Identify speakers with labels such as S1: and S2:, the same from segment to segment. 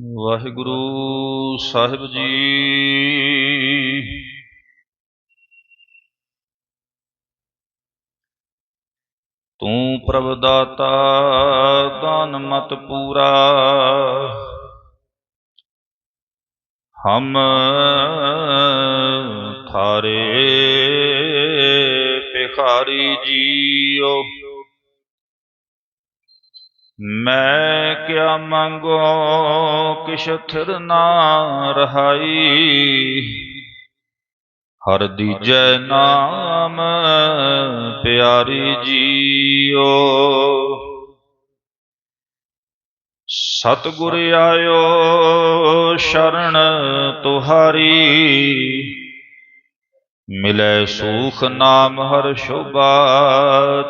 S1: ਵਾਹਿਗੁਰੂ ਸਾਹਿਬ ਜੀ। ਤੂੰ ਪ੍ਰਭ ਦਾਤਾ ਦਾਨ ਮਤ ਪੂਰਾ। ਹਮ ਥਾਰੇ ਭਿਖਾਰੀ ਜੀਓ। ਮੈਂ ਕਿਆ ਮੰਗੋ ਕਿਛ ਥਿਰ ਨਾ ਰਹਾਈ। ਹਰ ਦੀਜੈ ਨਾਮ ਪਿਆਰੀ ਜੀਓ। ਸਤਿਗੁਰ ਆਇਓ ਸ਼ਰਨ ਤੁਹਾਰੀ। ਮਿਲੇ ਸੂਖ ਨਾਮ ਹਰ ਸ਼ੋਭਾ,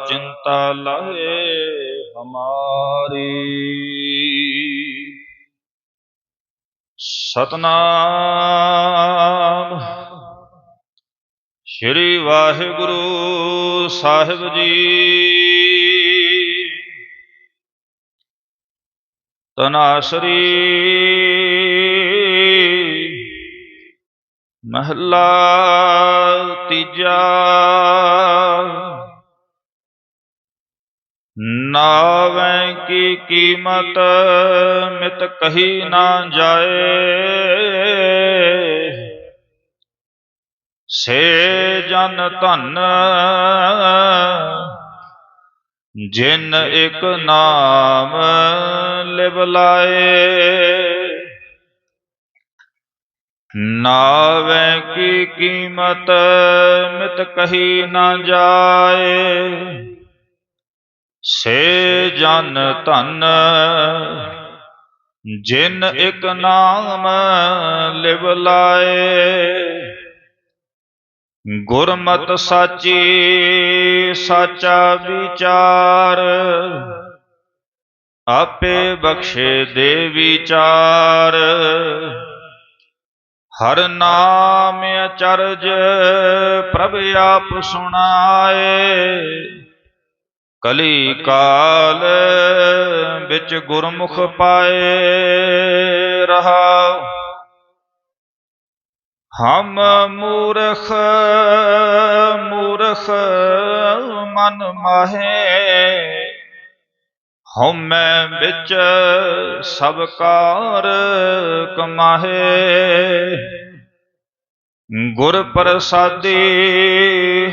S1: ਚਿੰਤਾ ਲਹੇ। ਹਮਾਰੀ ਸਤਨਾਮ ਸ਼੍ਰੀ ਵਾਹਿਗੁਰੂ ਸਾਹਿਬ ਜੀ ਤਨਾਸਰੀ ਮਹਲਾ ਤੀਜਾ ਨਾਵੇਂ ਕੀ ਕੀਮਤ ਮਿਤ ਕਹੀ ਨਾ ਜਾਏ। ਸੇ ਜਨ ਧਨ ਜਿਨ ਇੱਕ ਨਾਮ ਲਿਵ ਲਾਏ। ਨਾਵੇਂ ਕੀ ਕੀਮਤ ਮਿਤ ਕਹੀ ਨਾ ਜਾਏ। ਸੇ ਜਨ ਧਨ, ਜਿਨ ਇੱਕ ਨਾਮ ਲਿਵ ਲਾਏ। ਗੁਰਮਤ ਸਾਚੀ, ਸਾਚਾ ਵਿਚਾਰ, ਆਪੇ ਬਖਸ਼ੇ ਦੇ ਵਿਚਾਰ। ਹਰ ਨਾਮ ਅਚਰਜ ਪ੍ਰਭ ਆਪ ਸੁਣਾਏ। ਕਲੀ ਕਾਲ ਵਿੱਚ ਗੁਰਮੁਖ ਪਾਏ ਰਹਾ। ਹਮ ਮੂਰਖ ਮੂਰਖ ਮਨ ਮਾਹੇ ਹਉਮੈ ਵਿੱਚ ਸਭ ਕਾਰ ਕਮਾਹੇ। ਗੁਰ ਪ੍ਰਸਾਦੀ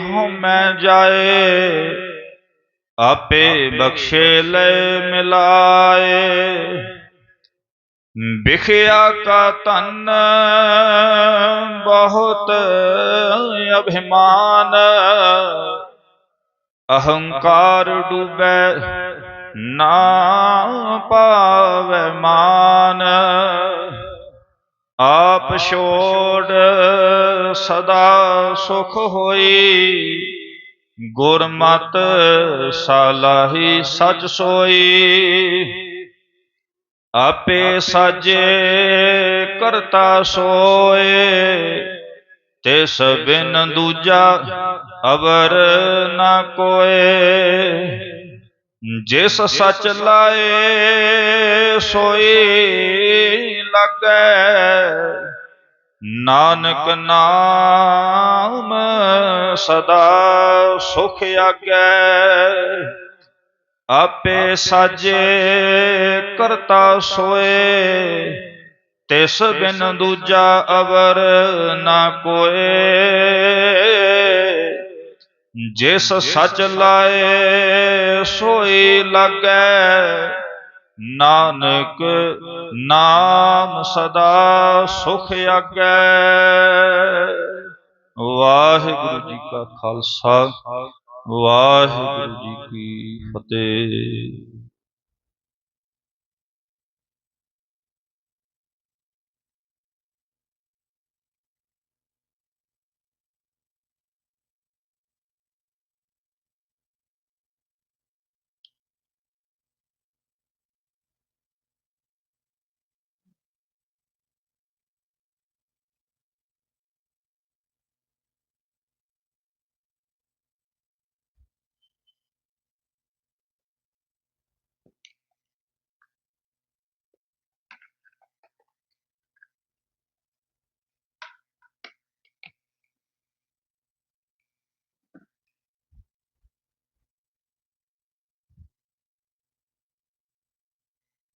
S1: ਹਉਮੈ ਜਾਏ ਆਪੇ ਬਖਸ਼ੇ ਲੈ ਮਿਲਾਏ। ਵਿਖਿਆ ਕਾ ਤਨ ਬਹੁਤ ਅਭਿਮਾਨ। ਅਹੰਕਾਰ ਡੂਬੈ ਨਾ ਪਾਵੈ ਮਾਨ। ਆਪ ਛੋੜ ਸਦਾ ਸੁਖ ਹੋਈ। ਗੁਰਮਤ ਸਾਲਾਹੀ ਸਚ ਸੋਈ। ਆਪੇ ਸਾਜੇ ਕਰਤਾ ਸੋਏ। ਤਿਸ ਬਿਨ ਦੂਜਾ ਅਵਰ ਨਾ ਕੋਏ। ਜਿਸ ਸਚ ਲਾਏ ਸੋਈ ਲੱਗੈ। ਨਾਨਕ ਨਾਮ ਸਦਾ ਸੁਖ ਆਗੈ। ਆਪੇ ਸਾਜੇ ਕਰਤਾ ਸੋਏ ਤਿਸ ਬਿਨ ਦੂਜਾ ਅਵਰ ਨਾ ਕੋਏ। ਜਿਸ ਸਚ ਲਾਏ ਸੋਈ ਲੱਗੈ। ਨਾਨਕ ਨਾਮ ਸਦਾ ਸੁਖ ਆਗੈ। ਵਾਹਿਗੁਰੂ ਜੀ ਕਾ ਖਾਲਸਾ ਵਾਹਿਗੁਰੂ ਜੀ ਕੀ ਫਤਿਹ।